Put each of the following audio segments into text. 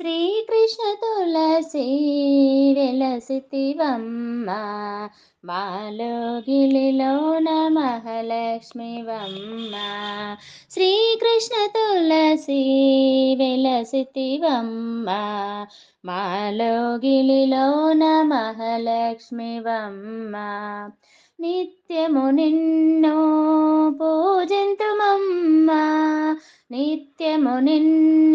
శ్రీకృష్ణ తులసి వెలసితివమ్మ మాలోగిలిలోన మహాలక్ష్మివమ్మ. శ్రీకృష్ణ తులసి వెలసితివమ్మ మాలోగిలిలోన మహాలక్ష్మివమ్మ. నిత్యము నిన్ను పూజింతుమమ్మ నిత్యము నిన్ను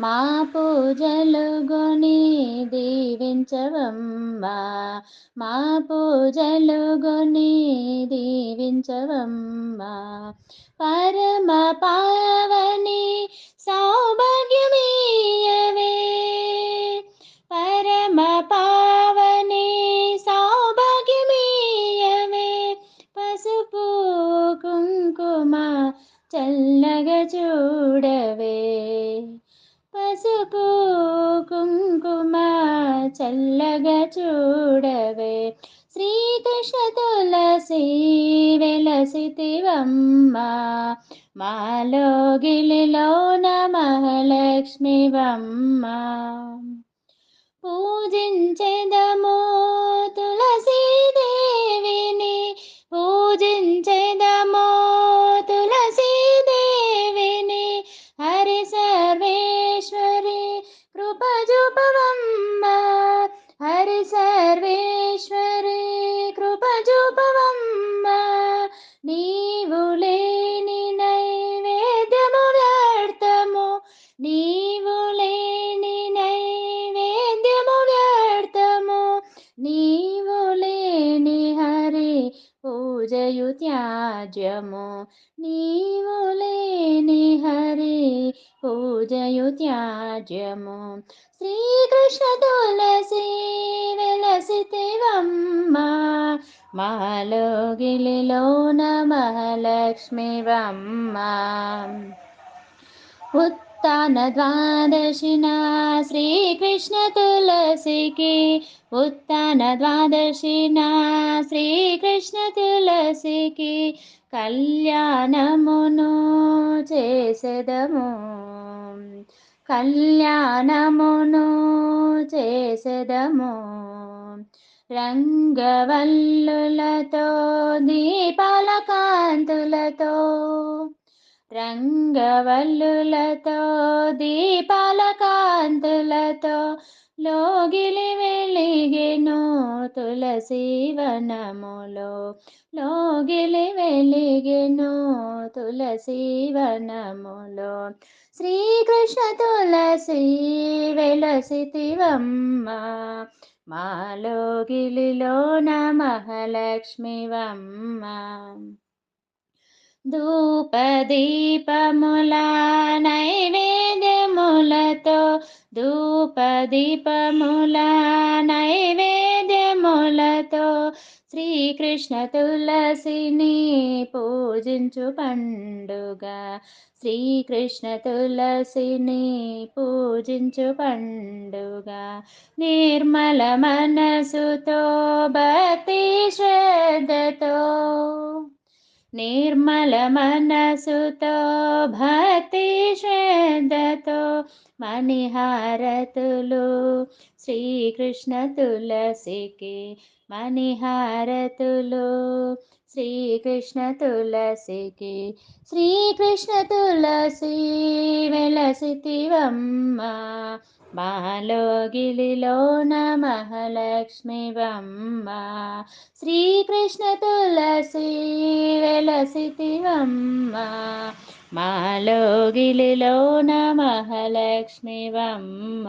మా పూజలు గొని దీవించవమ్మ. మా పూజలు గొని దీవించవమ్మ. పరమ పావన చల్లగా చూడవే. శ్రీకృష్ణ తులసి వెలసితివమ్మ మాలో గిలిలోన మహాలక్ష్మివమ్మ పూజించెదము పూజయు త్యాజ్యము నీవు లేని హరి పూజయు త్యాజ్యము శ్రీకృష్ణ తులసి వెలసితివమ్మ మాలో గిలిలోన మహాలక్ష్మివమ్మ ఉత్తాన ద్వాదశిన శ్రీకృష్ణ తులసికి ఉత్తాన ద్వాదశిన శ్రీకృష్ణ తులసికి కళ్యాణమును చేసెదము కళ్యాణమును చేసెదము రంగవల్లులతో దీపాల కాంతులతో రంగవల్లులతో దీపాల కాంతులతో లోగిలి వెలిగెను తులసి వనములో. లోగిలి వెలిగెను తులసి వనములో. శ్రీకృష్ణ తులసి వెలసితివమ్మ మాలో మహాలక్ష్మి మహాలక్ష్మివమ్మ ధూపదీపముల నైవేద్యములతో ధూపదీపముల నైవేద్యములతో శ్రీకృష్ణ తులసిని పూజించు పండుగ. శ్రీకృష్ణ తులసిని పూజించు పండుగ. నిర్మల మనసుతో భక్తి శ్రద్ధతో నిర్మల మనసుతో భక్తి శ్రద్ధతో మణిహారతులు శ్రీకృష్ణ తులసికి మణిహారతులు శ్రీకృష్ణ తులసికి శ్రీకృష్ణ తులసి వెలసితివమ్మ. మాలో మహాలక్ష్మి బమ్మ. శ్రీకృష్ణ తులసి వెలసితివమ్మ మాలో మహాలక్ష్మి బమ్మ.